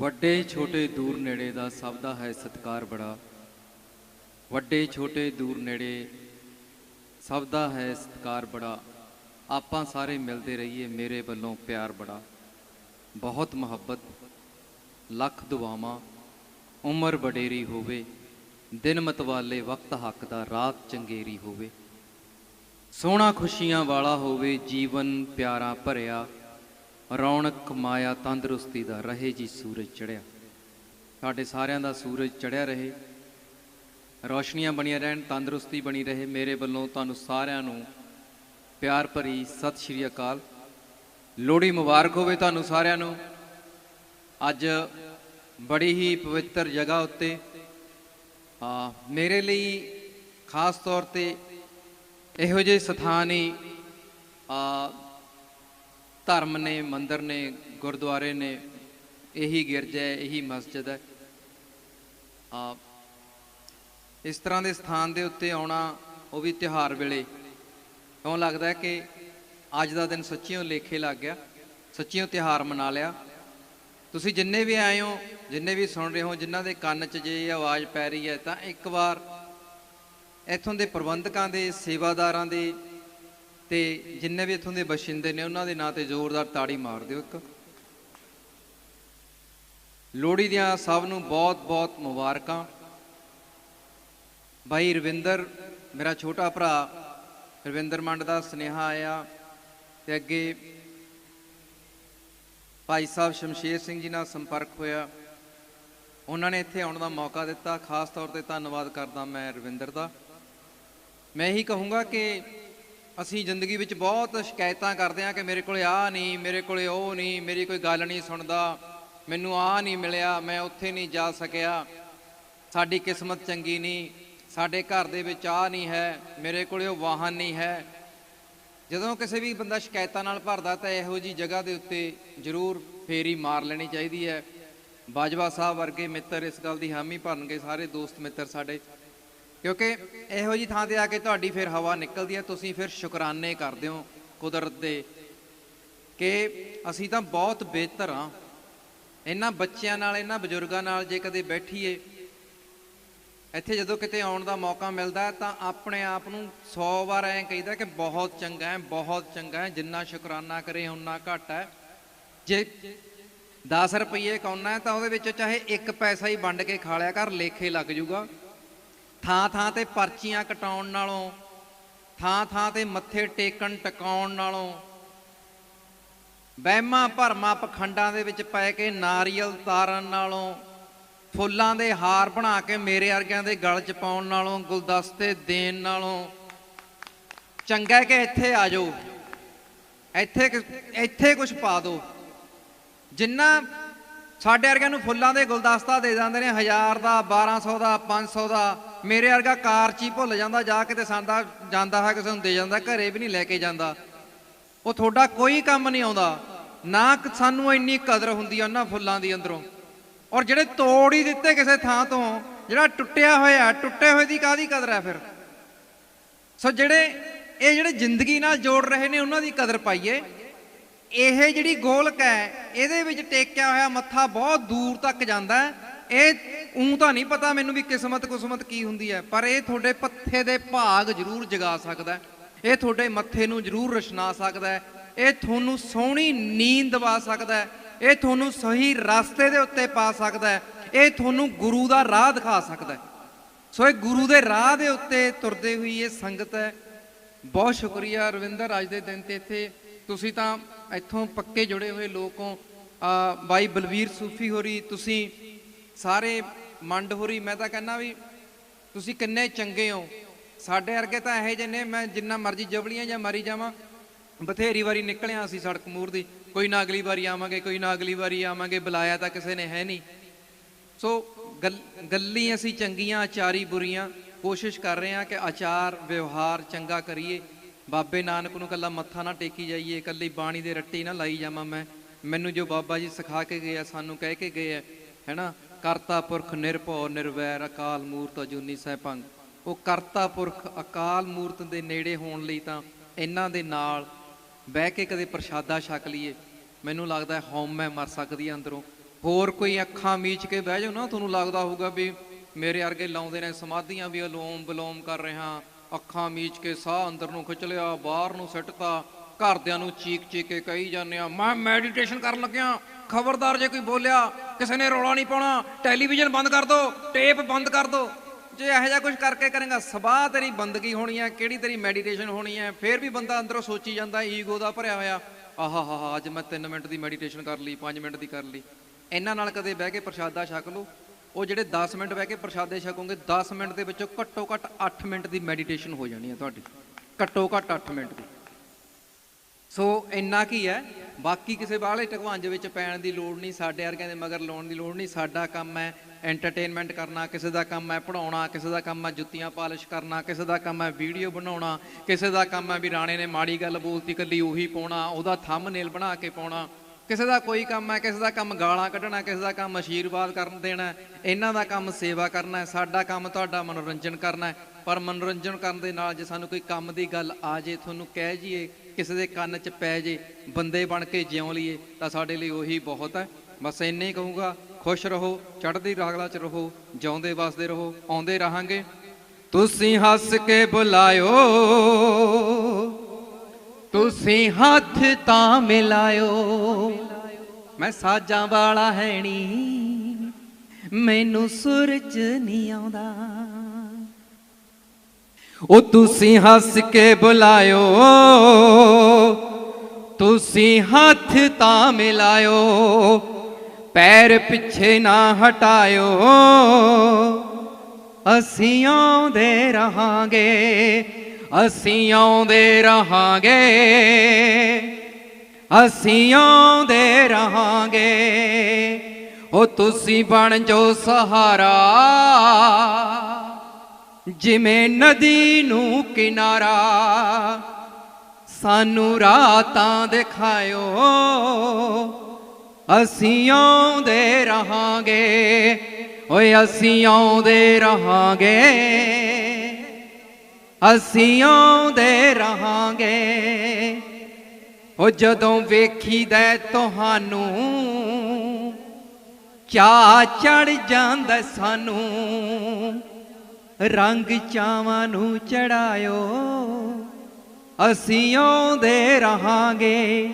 ਵੱਡੇ, ਛੋਟੇ, ਦੂਰ ਨੇੜੇ ਦਾ ਸਭ ਦਾ ਹੈ ਸਤਕਾਰ ਬੜਾ। ਵੱਡੇ, ਛੋਟੇ, ਦੂਰ ਨੇੜੇ ਸਭ ਦਾ ਹੈ ਸਤਕਾਰ ਬੜਾ। ਆਪਾਂ ਸਾਰੇ ਮਿਲਦੇ ਰਹੀਏ ਮੇਰੇ ਵੱਲੋਂ ਪਿਆਰ ਬੜਾ। ਬਹੁਤ ਮੁਹੱਬਤ, ਲੱਖ ਦੁਆਵਾਂ, ਉਮਰ ਵਡੇਰੀ ਹੋਵੇ, ਦਿਨ ਮਤਵਾਲੇ ਵਕਤ ਹੱਕ ਦਾ, ਰਾਤ ਚੰਗੇਰੀ ਹੋਵੇ। ਸੋਹਣਾ ਖੁਸ਼ੀਆਂ ਵਾਲਾ ਹੋਵੇ, ਜੀਵਨ ਪਿਆਰਾ ਭਰਿਆ। ਰੌਣਕ ਮਾਇਆ ਤੰਦਰੁਸਤੀ ਦਾ ਰਹੇ ਜੀ ਸੂਰਜ ਚੜਿਆ। ਸਾਡੇ ਸਾਰਿਆਂ ਦਾ ਸੂਰਜ ਚੜਿਆ ਰਹੇ। ਰੌਸ਼ਨੀਆਂ ਬਣੀਆਂ ਰਹਿਣ, ਤੰਦਰੁਸਤੀ ਬਣੀ ਰਹੇ। ਮੇਰੇ ਵੱਲੋਂ ਤੁਹਾਨੂੰ ਸਾਰਿਆਂ ਨੂੰ ਪਿਆਰ ਭਰੀ ਸਤਿ ਸ਼੍ਰੀ ਅਕਾਲ। ਲੋਹੜੀ ਮੁਬਾਰਕ ਹੋਵੇ ਤੁਹਾਨੂੰ ਸਾਰਿਆਂ ਨੂੰ। ਅੱਜ ਬੜੀ ਹੀ ਪਵਿੱਤਰ ਜਗ੍ਹਾ ਉੱਤੇ, ਆ, ਮੇਰੇ ਲਈ ਖਾਸ ਤੌਰ ਤੇ ਇਹੋ ਜਿਹੇ ਸਥਾਨ ਹੀ, ਆ ਧਰਮ ਨੇ, ਮੰਦਰ ਨੇ, ਗੁਰਦੁਆਰੇ ਨੇ ਇਹੀ ਗਿਰਜਾ ਹੈ, ਇਹੀ ਮਸਜਿਦ ਹੈ। ਆ ਇਸ ਤਰ੍ਹਾਂ ਦੇ ਸਥਾਨ ਦੇ ਉੱਤੇ ਆਉਣਾ ਉਹ ਵੀ ਤਿਉਹਾਰ ਵੇਲੇ। ਕਿਉਂ ਲੱਗਦਾ ਕਿ ਅੱਜ ਦਾ ਦਿਨ ਸੱਚੀਓ ਲੇਖੇ ਲੱਗ ਗਿਆ, ਸੱਚੀਓ ਤਿਉਹਾਰ ਮਨਾ ਲਿਆ। ਤੁਸੀਂ ਜਿੰਨੇ ਵੀ ਆਏ ਹੋ, ਜਿੰਨੇ ਵੀ ਸੁਣ ਰਹੇ ਹੋ, ਜਿਨ੍ਹਾਂ ਦੇ ਕੰਨ 'ਚ ਜੇ ਆਵਾਜ਼ ਪੈ ਰਹੀ ਹੈ, ਤਾਂ ਇੱਕ ਵਾਰ ਇੱਥੋਂ ਦੇ ਪ੍ਰਬੰਧਕਾਂ ਦੇ, ਸੇਵਾਦਾਰਾਂ ਦੇ ਤੇ ਜਿੰਨੇ ਵੀ ਇੱਥੋਂ ਦੇ ਬਸ਼ਿੰਦੇ ਨੇ, ਉਹਨਾਂ ਦੇ ਨਾਂ ਤੇ ਜ਼ੋਰਦਾਰ ਤਾੜੀ ਮਾਰ ਦਿਓ ਇੱਕ। ਲੋਹੜੀ ਦੀਆਂ ਸਭ ਨੂੰ ਬਹੁਤ-ਬਹੁਤ ਮੁਬਾਰਕਾਂ। ਭਾਈ ਰਵਿੰਦਰ, ਮੇਰਾ ਛੋਟਾ ਭਰਾ ਰਵਿੰਦਰ ਮੰਡ ਦਾ ਸੁਨੇਹਾ ਆਇਆ ਤੇ ਅੱਗੇ ਭਾਈ ਸਾਹਿਬ ਸ਼ਮਸ਼ੇਰ ਸਿੰਘ ਜੀ ਨਾਲ ਸੰਪਰਕ ਹੋਇਆ। ਉਹਨਾਂ ਨੇ ਇੱਥੇ ਆਉਣ ਦਾ ਮੌਕਾ ਦਿੱਤਾ। ਖਾਸ ਤੌਰ ਤੇ ਧੰਨਵਾਦ ਕਰਦਾ ਮੈਂ ਰਵਿੰਦਰ ਦਾ। ਮੈਂ ਇਹੀ ਕਹੂੰਗਾ ਕਿ ਅਸੀਂ ਜ਼ਿੰਦਗੀ ਵਿੱਚ ਬਹੁਤ ਸ਼ਿਕਾਇਤਾਂ ਕਰਦੇ ਹਾਂ ਕਿ ਮੇਰੇ ਕੋਲੇ ਆ ਨਹੀਂ, ਮੇਰੇ ਕੋਲੇ ਉਹ ਨਹੀਂ, ਮੇਰੀ ਕੋਈ ਗੱਲ ਨਹੀਂ ਸੁਣਦਾ, ਮੈਨੂੰ ਆ ਨਹੀਂ ਮਿਲਿਆ, ਮੈਂ ਉੱਥੇ ਨਹੀਂ ਜਾ ਸਕਿਆ। ਸਾਡੀ ਕਿਸਮਤ ਚੰਗੀ ਨਹੀਂ, ਸਾਡੇ ਘਰ ਦੇ ਵਿੱਚ ਆ ਨਹੀਂ ਹੈ, ਮੇਰੇ ਕੋਲੇ ਉਹ ਵਾਹਨ ਨਹੀਂ ਹੈ। ਜਦੋਂ ਕਿਸੇ ਵੀ ਬੰਦਾ ਸ਼ਿਕਾਇਤਾਂ ਨਾਲ ਭਰਦਾ ਤਾਂ ਇਹੋ ਜੀ ਜਗ੍ਹਾ ਦੇ ਉੱਤੇ ਜ਼ਰੂਰ ਫੇਰੀ ਮਾਰ ਲੈਣੀ ਚਾਹੀਦੀ ਹੈ। ਬਾਜਵਾ ਸਾਹਿਬ ਵਰਗੇ ਮਿੱਤਰ ਇਸ ਗੱਲ ਦੀ ਹਾਮੀ ਭਰਨਗੇ, ਸਾਰੇ ਦੋਸਤ ਮਿੱਤਰ ਸਾਡੇ। ਕਿਉਂਕਿ ਇਹੋ ਜੀ ਥਾਂ ਤੇ ਆ ਕੇ ਤੁਹਾਡੀ ਫਿਰ ਹਵਾ ਨਿਕਲਦੀ ਹੈ, ਤੁਸੀਂ ਫਿਰ ਸ਼ੁਕਰਾਨੇ ਕਰਦੇ ਹੋ ਕੁਦਰਤ ਦੇ ਕਿ ਅਸੀਂ ਤਾਂ ਬਹੁਤ ਬਿਹਤਰ ਹਾਂ। ਇਹਨਾਂ ਬੱਚਿਆਂ ਨਾਲ, ਇਹਨਾਂ ਬਜ਼ੁਰਗਾਂ ਨਾਲ ਜੇ ਕਦੇ ਬੈਠੀਏ, ਇੱਥੇ ਜਦੋਂ ਕਿਤੇ ਆਉਣ ਦਾ ਮੌਕਾ ਮਿਲਦਾ ਤਾਂ ਆਪਣੇ ਆਪ ਨੂੰ 100 ਵਾਰ ਐਂ ਕਹੀਦਾ ਕਿ ਬਹੁਤ ਚੰਗਾ ਹੈ, ਬਹੁਤ ਚੰਗਾ ਹੈ, ਜਿੰਨਾ ਸ਼ੁਕਰਾਨਾ ਕਰੇ ਉਨਾ ਘੱਟ ਹੈ। ਜੇ 10 ਰੁਪਏ ਕੌਣਾ ਹੈ, ਤਾਂ ਉਹਦੇ ਵਿੱਚ ਚਾਹੇ 1 ਪੈਸਾ ਹੀ ਵੰਡ ਕੇ ਖਾ ਲਿਆ ਕਰ, ਲੇਖੇ ਲੱਗ ਜੂਗਾ। ਥਾਂ ਥਾਂ ਤੇ ਪਰਚੀਆਂ ਕਟਾਉਣ ਨਾਲੋਂ ਥਾਂ ਥਾਂ ਤੇ ਮੱਥੇ ਟੇਕਣ, ਟਿਕਾਉਣ ਨਾਲੋਂ, ਵਹਿਮਾਂ ਭਰਮਾਂ ਪਖੰਡਾਂ ਦੇ ਵਿੱਚ ਪੈ ਕੇ ਨਾਰੀਅਲ ਤਾਰਨ ਨਾਲੋਂ, ਫੁੱਲਾਂ ਦੇ ਹਾਰ ਬਣਾ ਕੇ ਮੇਰੇ ਵਰਗਿਆਂ ਦੇ ਗਲ 'ਚ ਪਾਉਣ ਨਾਲੋਂ, ਗੁਲਦਸਤੇ ਦੇਣ ਨਾਲੋਂ, ਚੰਗਾ ਕਿ ਇੱਥੇ ਆ ਜਾਓ। ਇੱਥੇ ਇੱਥੇ ਕੁਝ ਪਾ ਦਿਓ। ਜਿੰਨਾ ਸਾਡੇ ਵਰਗਿਆਂ ਨੂੰ ਫੁੱਲਾਂ ਦੇ ਗੁਲਦਸਤਾ ਦੇ ਜਾਂਦੇ ਨੇ 1000 ਦਾ 1200 ਦਾ 500 ਦਾ ਮੇਰੇ ਵਰਗਾ ਕਾਰ 'ਚ ਹੀ ਭੁੱਲ ਜਾਂਦਾ, ਜਾ ਕੇ ਤੇ ਸੰਦਾ ਜਾਂਦਾ ਹੈ ਕਿਸੇ ਨੂੰ ਦੇ ਜਾਂਦਾ, ਘਰੇ ਵੀ ਨਹੀਂ ਲੈ ਕੇ ਜਾਂਦਾ। ਉਹ ਤੁਹਾਡਾ ਕੋਈ ਕੰਮ ਨਹੀਂ ਆਉਂਦਾ। ਨਾ ਸਾਨੂੰ ਇੰਨੀ ਕਦਰ ਹੁੰਦੀ ਆ ਉਹਨਾਂ ਫੁੱਲਾਂ ਦੀ ਅੰਦਰੋਂ। ਔਰ ਜਿਹੜੇ ਤੋੜ ਹੀ ਦਿੱਤੇ ਕਿਸੇ ਥਾਂ ਤੋਂ, ਜਿਹੜਾ ਟੁੱਟਿਆ ਹੋਇਆ, ਟੁੱਟੇ ਹੋਏ ਦੀ ਕਾਦੀ ਕਦਰ ਹੈ ਫਿਰ? ਸੋ ਜਿਹੜੇ, ਇਹ ਜਿਹੜੇ ਜ਼ਿੰਦਗੀ ਨਾਲ ਜੋੜ ਰਹੇ ਨੇ, ਉਹਨਾਂ ਦੀ ਕਦਰ ਪਾਈਏ। ਇਹ ਜਿਹੜੀ ਗੋਲਕ ਹੈ, ਇਹਦੇ ਵਿੱਚ ਟੇਕਿਆ ਹੋਇਆ ਮੱਥਾ ਬਹੁਤ ਦੂਰ ਤੱਕ ਜਾਂਦਾ। ਇਹ ਉਂ ਤਾਂ ਨਹੀਂ ਪਤਾ ਮੈਨੂੰ ਵੀ ਕਿਸਮਤ ਕੁਸਮਤ ਕੀ ਹੁੰਦੀ ਹੈ, ਪਰ ਇਹ ਤੁਹਾਡੇ ਪੱਥੇ ਦੇ ਭਾਗ ਜ਼ਰੂਰ ਜਗਾ ਸਕਦਾ ਇਹ ਤੁਹਾਡੇ ਮੱਥੇ ਨੂੰ ਜ਼ਰੂਰ ਰਸ਼ਨਾ ਸਕਦਾ ਇਹ ਤੁਹਾਨੂੰ ਸੋਹਣੀ ਨੀਂਦ ਦਵਾ ਸਕਦਾ ਇਹ ਤੁਹਾਨੂੰ ਸਹੀ ਰਸਤੇ ਦੇ ਉੱਤੇ ਪਾ ਸਕਦਾ ਇਹ ਤੁਹਾਨੂੰ ਗੁਰੂ ਦਾ ਰਾਹ ਦਿਖਾ ਸਕਦਾ ਸੋ ਇਹ ਗੁਰੂ ਦੇ ਰਾਹ ਦੇ ਉੱਤੇ ਤੁਰਦੇ ਹੋਈ ਇਹ ਸੰਗਤ ਹੈ। ਬਹੁਤ ਸ਼ੁਕਰੀਆ ਰਵਿੰਦਰ, ਅੱਜ ਦੇ ਦਿਨ ਤੇ ਇੱਥੇ ਤੁਸੀਂ ਤਾਂ ਇੱਥੋਂ ਪੱਕੇ ਜੁੜੇ ਹੋਏ ਲੋਕ ਹੋ। ਬਾਈ ਬਲਵੀਰ ਸੂਫੀ ਹੋਰੀ, ਤੁਸੀਂ ਸਾਰੇ ਮੰਡ ਹੋਰੀ, ਮੈਂ ਤਾਂ ਕਹਿੰਦਾ ਵੀ ਤੁਸੀਂ ਕਿੰਨੇ ਚੰਗੇ ਹੋ। ਸਾਡੇ ਵਰਗੇ ਤਾਂ ਇਹੋ ਜਿਹੇ ਨੇ, ਮੈਂ ਜਿੰਨਾ ਮਰਜ਼ੀ ਜਬਲੀਆਂ ਜਾਂ ਮਾਰੀ ਜਾਵਾਂ। ਬਥੇਰੀ ਵਾਰੀ ਨਿਕਲਿਆ ਅਸੀਂ ਸੜਕ ਮੂਰ ਦੀ। ਕੋਈ ਨਾ ਅਗਲੀ ਵਾਰੀ ਆਵਾਂਗੇ, ਕੋਈ ਨਾ ਅਗਲੀ ਵਾਰੀ ਆਵਾਂਗੇ, ਬੁਲਾਇਆ ਤਾਂ ਕਿਸੇ ਨੇ ਹੈ ਨਹੀਂ। ਸੋ ਗੱਲ- ਗੱਲੀ ਅਸੀਂ ਚੰਗੀਆਂ, ਆਚਾਰੀ, ਬੁਰੀਆਂ, ਕੋਸ਼ਿਸ਼ ਕਰ ਰਹੇ ਹਾਂ ਕਿ ਆਚਾਰ, ਵਿਵਹਾਰ ਚੰਗਾ ਕਰੀਏ। ਬਾਬੇ ਨਾਨਕ ਨੂੰ ਕੱਲਾ ਮੱਥਾ ਨਾ ਟੇਕੀ ਜਾਈਏ ਕੱਲੀ ਬਾਣੀ ਦੇ ਰੱਟੀ ਨਾ ਲਾਈ ਜਾਵਾਂ ਮੈਂ। ਮੈਨੂੰ ਜੋ ਬਾਬਾ ਜੀ ਸਿਖਾ ਕੇ ਗਏ ਆ, ਸਾਨੂੰ ਕਹਿ ਕੇ ਗਏ ਆ ਹੈਨਾ ਕਰਤਾ ਪੁਰਖ ਨਿਰਭਉ ਨਿਰਵੈਰ ਅਕਾਲ ਮੂਰਤ ਅਜੂਨੀ ਸਹਿਭੰਗ। ਉਹ ਕਰਤਾ ਪੁਰਖ ਅਕਾਲ ਮੂਰਤ ਦੇ ਨੇੜੇ ਹੋਣ ਲਈ ਤਾਂ ਇਹਨਾਂ ਦੇ ਨਾਲ ਬਹਿ ਕੇ ਕਦੇ ਪ੍ਰਸ਼ਾਦਾ ਛਕ ਲਈਏ। ਮੈਨੂੰ ਲੱਗਦਾ ਹੈ ਮੈਂ ਮਰ ਸਕਦੀ ਹੈ ਅੰਦਰੋਂ। ਹੋਰ ਕੋਈ ਅੱਖਾਂ ਮੀਚ ਕੇ ਬਹਿ ਜਾਓ ਨਾ, ਤੁਹਾਨੂੰ ਲੱਗਦਾ ਹੋਊਗਾ ਵੀ ਮੇਰੇ ਅਰਗੇ ਲਾਉਂਦੇ ਨੇ ਸਮਾਧੀਆਂ ਵੀ ਅਲੋਮ ਬਲੋਮ ਕਰ ਰਿਹਾ ਅੱਖਾਂ ਮੀਚ ਕੇ ਸਾਹ ਅੰਦਰ ਨੂੰ ਖਿੱਚ ਲਿਆ, ਬਾਹਰ ਨੂੰ ਸਿੱਟਤਾ। ਘਰਦਿਆਂ ਨੂੰ ਚੀਕ ਚੀਕ ਕੇ ਕਹੀ ਜਾਂਦੇ ਆ, ਮੈਂ ਮੈਡੀਟੇਸ਼ਨ ਕਰਨ ਲੱਗਿਆ, ਖਬਰਦਾਰ ਜੇ ਕੋਈ ਬੋਲਿਆ, ਕਿਸੇ ਨੇ ਰੌਲਾ ਨਹੀਂ ਪਾਉਣਾ ਟੈਲੀਵਿਜ਼ਨ ਬੰਦ ਕਰ ਦੋ ਟੇਪ ਬੰਦ ਕਰ ਦੋ, ਜੇ ਇਹੋ ਜਿਹਾ ਕੁਝ ਕਰਕੇ ਕਰੇਗਾ, ਸਬਾਹ ਤੇਰੀ ਬੰਦਗੀ ਹੋਣੀ ਹੈ, ਕਿਹੜੀ ਤੇਰੀ ਮੈਡੀਟੇਸ਼ਨ ਹੋਣੀ ਹੈ, ਫੇਰ ਵੀ ਬੰਦਾ ਅੰਦਰੋਂ ਸੋਚੀ ਜਾਂਦਾ ਈਗੋ ਦਾ ਭਰਿਆ ਹੋਇਆ ਆਹਾ ਹਾ ਅੱਜ ਮੈਂ 3 ਮਿੰਟ ਦੀ ਮੈਡੀਟੇਸ਼ਨ ਕਰ ਲਈ 5 ਮਿੰਟ ਦੀ ਕਰ ਲਈ। ਇਹਨਾਂ ਨਾਲ ਕਦੇ ਬਹਿ ਕੇ ਪ੍ਰਸ਼ਾਦਾ ਛਕ ਲਓ, ਉਹ ਜਿਹੜੇ 10 ਮਿੰਟ ਬਹਿ ਕੇ ਪ੍ਰਸ਼ਾਦੇ ਛਕੋਗੇ 10 ਮਿੰਟ ਦੇ ਵਿੱਚੋਂ ਘੱਟੋ ਘੱਟ 8 ਮਿੰਟ ਦੀ ਮੈਡੀਟੇਸ਼ਨ ਹੋ ਜਾਣੀ ਹੈ ਤੁਹਾਡੀ। ਘੱਟੋ ਘੱਟ 8 ਮਿੰਟ ਦੀ। ਸੋ ਇੰਨਾ ਕੀ ਹੈ, ਬਾਕੀ ਕਿਸੇ ਬਾਹਲੇ ਢਕਵਾਂਜ ਵਿੱਚ ਪੈਣ ਦੀ ਲੋੜ ਨਹੀਂ, ਸਾਡੇ ਵਰਗਿਆਂ ਦੇ ਮਗਰ ਲਾਉਣ ਦੀ ਲੋੜ ਨਹੀਂ, ਸਾਡਾ ਕੰਮ ਹੈ ਐਂਟਰਟੇਨਮੈਂਟ ਕਰਨਾ, ਕਿਸੇ ਦਾ ਕੰਮ ਹੈ ਪੜਾਉਣਾ ਕਿਸੇ ਦਾ ਕੰਮ ਹੈ ਜੁੱਤੀਆਂ ਪਾਲਿਸ਼ ਕਰਨਾ, ਕਿਸੇ ਦਾ ਕੰਮ ਹੈ ਵੀਡੀਓ ਬਣਾਉਣਾ, ਕਿਸੇ ਦਾ ਕੰਮ ਹੈ ਵੀ ਰਾਣੇ ਨੇ ਮਾੜੀ ਗੱਲ ਬੋਲਤੀ ਕੱਲੀ ਉਹੀ ਪਾਉਣਾ, ਉਹਦਾ ਥੰਬਨੇਲ ਬਣਾ ਕੇ ਪਾਉਣਾ, ਕਿਸੇ ਦਾ ਕੋਈ ਕੰਮ ਹੈ, ਕਿਸੇ ਦਾ ਕੰਮ ਗਾਲਾਂ ਕੱਢਣਾ, ਕਿਸੇ ਦਾ ਕੰਮ ਆਸ਼ੀਰਵਾਦ ਕਰਨ ਦੇਣਾ, ਇਹਨਾਂ ਦਾ ਕੰਮ ਸੇਵਾ ਕਰਨਾ ਸਾਡਾ ਕੰਮ ਤੁਹਾਡਾ ਮਨੋਰੰਜਨ ਕਰਨਾ ਪਰ ਮਨੋਰੰਜਨ ਕਰਨ ਦੇ ਨਾਲ ਜੇ ਸਾਨੂੰ ਕੋਈ ਕੰਮ ਦੀ ਗੱਲ ਆ ਜੇ, ਤੁਹਾਨੂੰ ਕਹਿ ਜੀਏ ਕਿਸੇ ਦੇ ਕੰਨ 'ਚ ਪੈ ਜੇ, ਬੰਦੇ ਬਣ ਕੇ ਜਿਉਂ ਲਈਏ, ਤਾਂ ਸਾਡੇ ਲਈ ਉਹੀ ਬਹੁਤ ਹੈ। ਬਸ ਇੰਨੇ ਹੀ ਕਹੂੰਗਾ, ਖੁਸ਼ ਰਹੋ, ਚੜ੍ਹਦੀ ਰਾਗਲਾ 'ਚ ਰਹੋ, ਜਿਉਂਦੇ ਵਸਦੇ ਰਹੋ, ਆਉਂਦੇ ਰਹਾਂਗੇ। ਤੁਸੀਂ ਹੱਸ ਕੇ ਬੁਲਾਇਓ, ਤੁਸੀਂ ਹੱਥ ਤਾਂ ਮਿਲਾਇਓ। ਮੈਂ ਸਾਜਾਂ ਵਾਲਾ ਹੈ ਨੀ, ਮੈਨੂੰ ਸੁਰਜ ਨਹੀਂ ਆਉਂਦਾ। ਉਹ ਤੁਸੀਂ ਹੱਸ ਕੇ ਬੁਲਾਇਓ, ਤੁਸੀਂ ਹੱਥ ਤਾਂ ਮਿਲਾਇਓ, ਪੈਰ ਪਿੱਛੇ ਨਾ ਹਟਾਇਓ। ਅਸੀਂ ਆਉਂਦੇ ਰਹਾਂਗੇ, ਅਸੀਂ ਆਉਂਦੇ ਰਹਾਂਗੇ, ਅਸੀਂ ਆਉਂਦੇ ਰਹਾਂਗੇ। ਉਹ ਤੁਸੀਂ ਬਣ ਜੋ ਸਹਾਰਾ। ਜਿਵੇਂ ਨਦੀ ਨੂੰ ਕਿਨਾਰਾ, ਸਾਨੂੰ ਰਾਤਾਂ ਦਿਖਾਇਓ। ਅਸੀਂ ਆਉਂਦੇ ਰਹਾਂਗੇ, ਓਏ ਅਸੀਂ ਆਉਂਦੇ ਰਹਾਂਗੇ। ਅਸੀਂ ਆਉਂਦੇ ਰਹਾਂਗੇ। ਉਹ ਜਦੋਂ ਵੇਖੀਦਾ ਤੁਹਾਨੂੰ ਚਾ ਚੜ ਜਾਂਦਾ ਸਾਨੂੰ। ਰੰਗ ਚਾਵਾਂ ਨੂੰ ਚੜਾਇਓ। ਅਸੀਂ ਆਉਂਦੇ ਰਹਾਂਗੇ,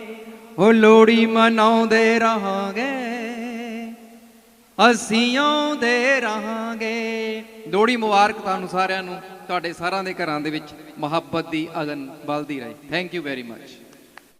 ਉਹ ਲੋੜੀ ਮਨਾਉਂਦੇ ਰਹਾਂਗੇ। ਅਸੀਂ ਆਉਂਦੇ ਰਹਾਂਗੇ। ਲੋੜੀ ਮੁਬਾਰਕ ਤੁਹਾਨੂੰ ਸਾਰਿਆਂ ਨੂੰ, ਤੁਹਾਡੇ ਸਾਰਿਆਂ ਦੇ ਘਰਾਂ ਦੇ ਵਿੱਚ ਮੁਹੱਬਤ ਦੀ ਅਗਨ ਬਲਦੀ ਰਹੇ। Thank you very much